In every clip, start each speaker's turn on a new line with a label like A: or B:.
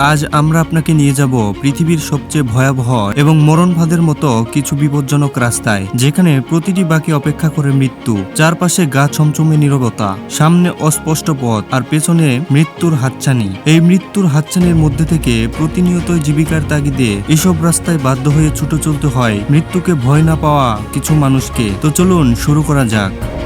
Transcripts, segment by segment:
A: আজ আমরা আপনাকে নিয়ে যাব পৃথিবীর সবচেয়ে ভয়াবহ এবং মরণ মরণভাদের মতো কিছু বিপজ্জনক রাস্তায়, যেখানে প্রতিটি বাকি অপেক্ষা করে মৃত্যু, চারপাশে গা ছমছমে নীরবতা, সামনে অস্পষ্ট পথ আর পেছনে মৃত্যুর হাতছানি। এই মৃত্যুর হাতছানির মধ্যে থেকে প্রতিনিয়ত জীবিকার তাগিদে এসব রাস্তায় বাধ্য হয়ে ছুটে চলতে হয় মৃত্যুকে ভয় না পাওয়া কিছু মানুষকে। তো চলুন শুরু করা যাক।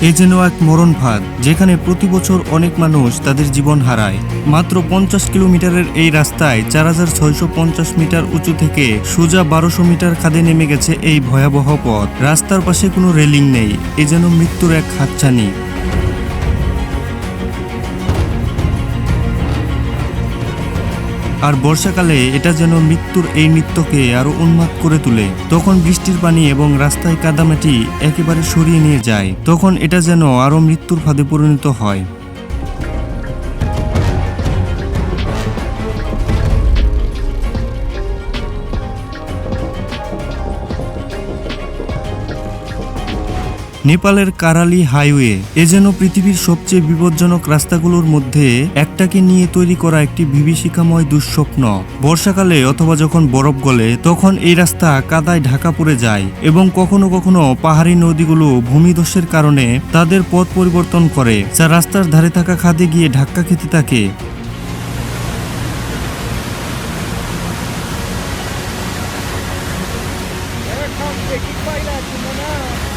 A: এ যেন এক মরণ ফাঁদ, যেখানে প্রতি বছর অনেক মানুষ তাদের জীবন হারায়। মাত্র পঞ্চাশ কিলোমিটারের এই রাস্তায় চার হাজার ছয়শো পঞ্চাশ মিটার উঁচু থেকে সোজা বারোশো মিটার খাদে নেমে গেছে এই ভয়াবহ পথ। রাস্তার পাশে কোনো রেলিং নেই, এ যেন মৃত্যুর এক হাতছানি। আর বর্ষাকালে এটা যেন মৃত্যুর এই নৃত্যকে আরও উন্মাদ করে তোলে। তখন বৃষ্টির পানি এবং রাস্তায় কাদামাটি একেবারে সরিয়ে নিয়ে যায়। তখন এটা যেন আরও মৃত্যুর ফাঁদে পরিণত হয়। নেপালের কারালি হাইওয়ে এ যেন পৃথিবীর সবচেয়ে বিপজ্জনক রাস্তাগুলোর মধ্যে একটাকে নিয়ে তৈরি করা একটি বিভীষিকাময় দুঃস্বপ্ন বর্ষাকালে অথবা যখন বরফ গলে, তখন এই রাস্তা কাদায় ঢাকা পড়ে যায় এবং কখনো কখনো পাহাড়ি নদীগুলো ভূমিধসের কারণে তাদের পথ পরিবর্তন করে, যা রাস্তার ধারে থাকা খাদে গিয়ে ধাক্কা খেতে থাকে
B: to Mana.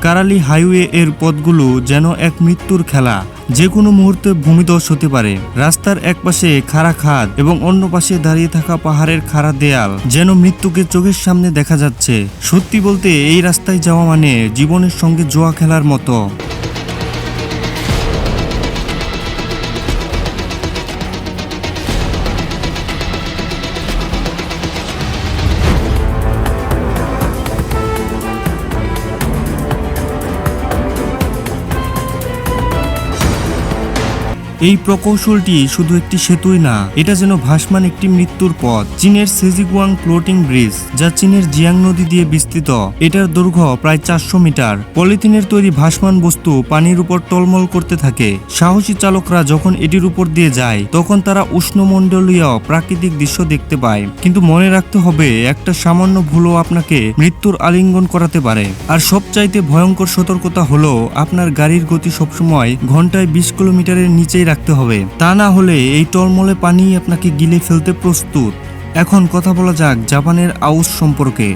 A: কারালি হাইওয়ে এর পথগুলো যেন এক মৃত্যুর খেলা। যে কোনো মুহূর্তে ভূমিধস হতে পারে। রাস্তার এক পাশে খাড়া খাদ এবং অন্য পাশে দাঁড়িয়ে থাকা পাহাড়ের খাড়া দেয়াল যেন মৃত্যুকে চোখের সামনে দেখা যাচ্ছে। সত্যি বলতে এই রাস্তায় যাওয়া মানে জীবনের সঙ্গে জোয়া খেলার মতো। এই প্রকৌশলটি শুধু একটি সেতুই না, এটা যেন ভাসমান একটি মৃত্যুর পথ। চীনের সেজিগুয়াং ফ্লোটিং ব্রিজ, যা চীনের জিয়াং নদী দিয়ে বিস্তৃত, এটার দৈর্ঘ্য প্রায় চারশো মিটার। পলিথিনের তৈরি ভাসমান বস্তু পানির উপর টলমল করতে থাকে। সাহসী চালকরা যখন এটির উপর দিয়ে যায়, তখন তারা উষ্ণমণ্ডলীয় প্রাকৃতিক দৃশ্য দেখতে পায়। কিন্তু মনে রাখতে হবে, একটা সামান্য ভুলও আপনাকে মৃত্যুর আলিঙ্গন করাতে পারে। আর সবচাইতে ভয়ঙ্কর সতর্কতা হলো, আপনার গাড়ির গতি সবসময় ঘন্টায় বিশ কিলোমিটারের নিচেই রাখতে হবে। তা না হলে এই টলমলে পানি আপনাকে গিলে ফেলতে প্রস্তুত। এখন কথা বলা যাক জাপানের আউস সম্পর্কে।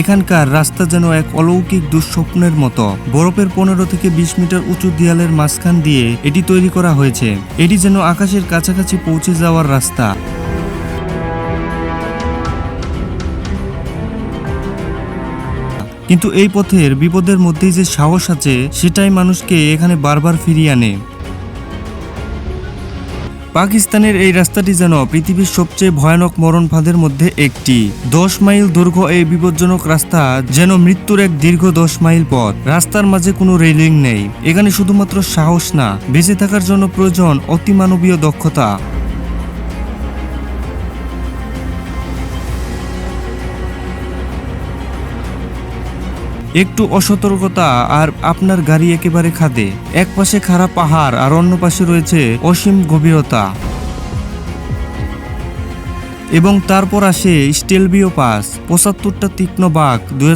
A: এখানকার রাস্তা যেন এক অলৌকিক দুঃস্বপ্নের মতো। বরফের পনেরো থেকে বিশ মিটার উঁচু দেয়ালের মাঝখান দিয়ে এটি তৈরি করা হয়েছে। এটি যেন আকাশের কাছাকাছি পৌঁছে যাওয়ার রাস্তা। কিন্তু এই পথের বিপদের মধ্যেই যে সাহস আছে, সেটাই মানুষকে এখানে বারবার ফিরিয়ে আনে। পাকিস্তানের এই রাস্তাটি যেন পৃথিবীর সবচেয়ে ভয়ানক মরণ ফাঁদের মধ্যে একটি। দশ মাইল দৈর্ঘ্য এই বিপজ্জনক রাস্তা যেন মৃত্যুর এক দীর্ঘ দশ মাইল পথ। রাস্তার মাঝে কোনো রেলিং নেই। এখানে শুধুমাত্র সাহস না, বেঁচে থাকার জন্য প্রয়োজন অতিমানবীয় দক্ষতা। একটু অসতর্কতা আর আপনার গাড়ি একেবারে খাদে। এক পাশে খারাপ পাহাড় আর অন্য পাশে রয়েছে অসীম গভীরতা। এবং তারপর আসে স্টেলবিও পাস পঁচাত্তরটা তীক্ষ্ণ বাঘ, দুই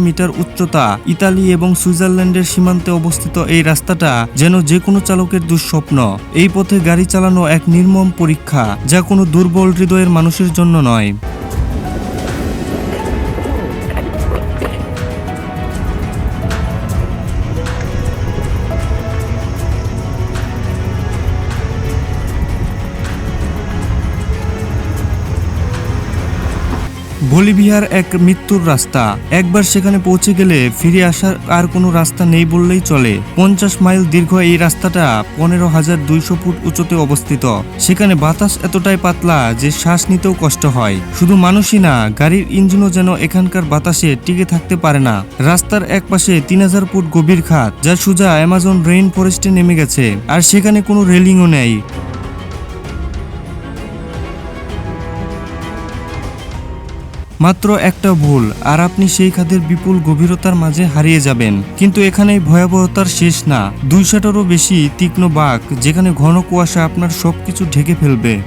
A: মিটার উচ্চতা, ইতালি এবং সুইজারল্যান্ডের সীমান্তে অবস্থিত এই রাস্তাটা যেন যে কোনো চালকের দুঃস্বপ্ন। এই পথে গাড়ি চালানো এক নির্মম পরীক্ষা, যা কোনো দুর্বল হৃদয়ের মানুষের জন্য নয়। বলিভিয়ার এক মৃত্যুর রাস্তা। একবার সেখানে পৌঁছে গেলে ফিরে আসার আর কোনো রাস্তা নেই বললেই চলে। পঞ্চাশ মাইল দীর্ঘ এই রাস্তাটা পনেরো হাজার দুইশো ফুট উঁচুতে অবস্থিত। সেখানে বাতাস এতটাই পাতলা যে শ্বাস নিতেও কষ্ট হয়। শুধু মানুষই না, গাড়ির ইঞ্জিনও যেন এখানকার বাতাসে টিকে থাকতে পারে না। রাস্তার এক পাশে তিন হাজার ফুট গভীর খাত যা সোজা অ্যামাজন রেইন ফরেস্টে নেমে গেছে। আর সেখানে কোনো রেলিংও নেই। মাত্র একটা ভুল, আর আপনি সেই খাদের বিপুল গভীরতার মাঝে হারিয়ে যাবেন। কিন্তু এখানে ভয়াবহতার শেষ না। দুইশোটারও বেশি তীক্ষ্ণ বাঘ, যেখানে ঘন কুয়াশা আপনার সবকিছু ঢেকে ফেলবে।